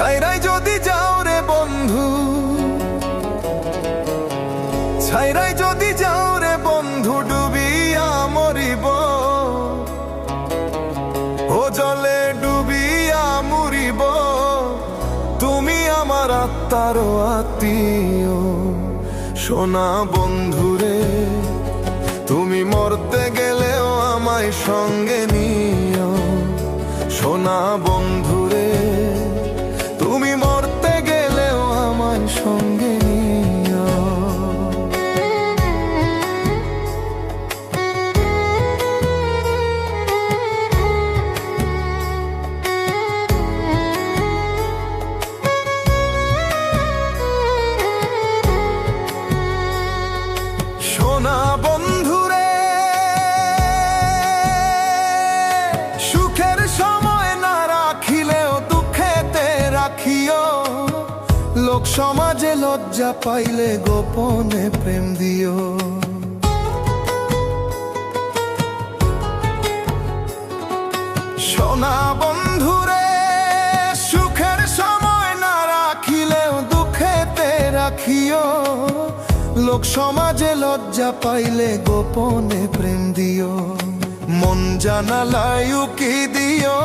ছাইরাই যদি যাও রে বন্ধু, ছাইরাই যদি যাও রে বন্ধু, ডুবিয়া মরিব। ও জলে ডুবিয়া মরিব। তুমি আমার আত্মার আত্মীয়। সোনা বন্ধুরে তুমি মরতে গেলেও আমায় সঙ্গে নিও। সোনা বন্ধুরে রাখিও লোক সমাজে লজ্জা পাইলে গোপনে প্রেম দিও। সোনা বন্ধুরে, সুখের সময় না রাখিলেও দুঃখেতে রাখিও। লোক সমাজে লজ্জা পাইলে গোপনে প্রেম দিও। মন জানালাই উকি দিও?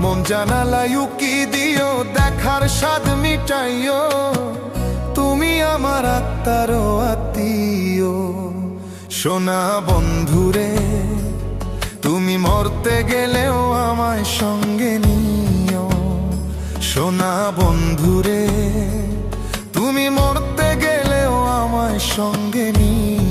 মন জানালাই উকি দিও? দেখার স্বাদ মিটাইও। তুমি আমার আত্মার আত্মীয়। সোনা বন্ধুরে, তুমি মরতে গেলেও আমায় সঙ্গে নিও। সোনা বন্ধুরে, তুমি মরতে গেলেও আমায় সঙ্গে নিও।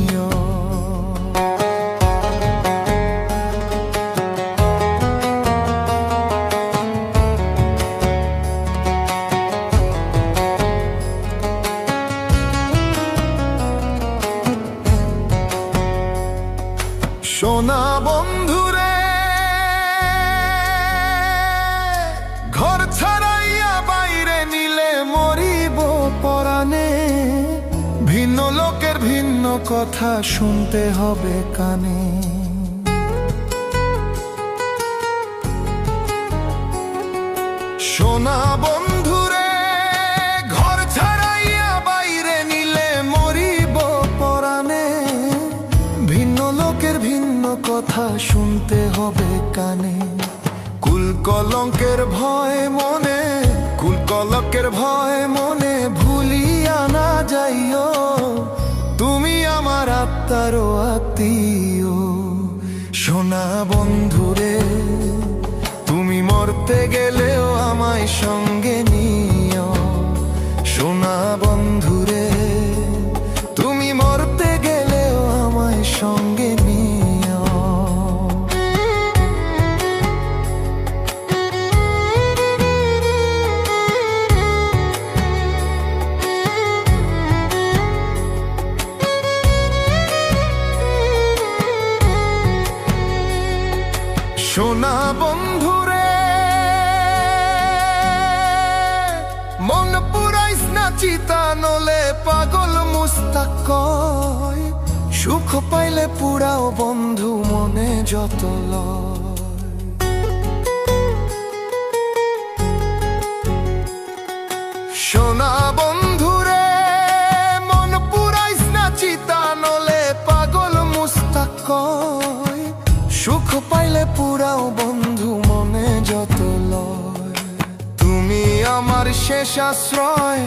কথা শুনতে হবে কানে। সোনা বন্ধুরে, ঘর ছাড়াইয়া বাইরে নিলে মরিব পরাণে। ভিন্ন লোকের ভিন্ন কথা শুনতে হবে কানে। কুল কলঙ্কের ভয় মনে, কুল কলঙ্কের ভয় মনে ভুলিয়া না যাইও। আত্মার আত্মীয়। সোনা বন্ধুরে তুমি মরতে গেলেও আমায় সঙ্গে নিও সোনা বন্ধুরে সোনা বন্ধুরে, মন পুরাইস না চিতা নলে পাগল মুস্তাক সুখ পাইলে পুরাও বন্ধু মনে যত লয়। শেষ আশ্রয়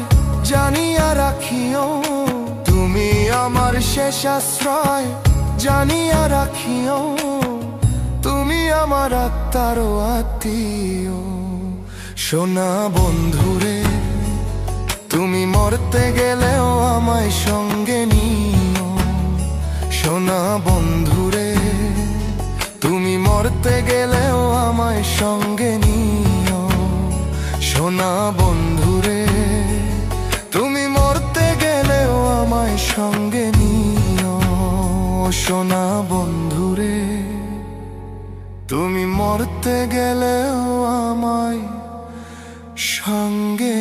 জানিয়া রাখিও। তুমি আমার শেষ আশ্রয় জানিয়া রাখিও। তুমি আমার আত্মার আত্মীয়। সোনা বন্ধুরে, তুমি মরতে গেলেও আমায় সঙ্গে নিও। সোনা বন্ধুরে, তুমি মরতে গেলেও আমায় সঙ্গে নিও। সোনা সঙ্গে নিও সোনা বন্ধুরে। তুমি মরতে গেলেও আমায় সঙ্গে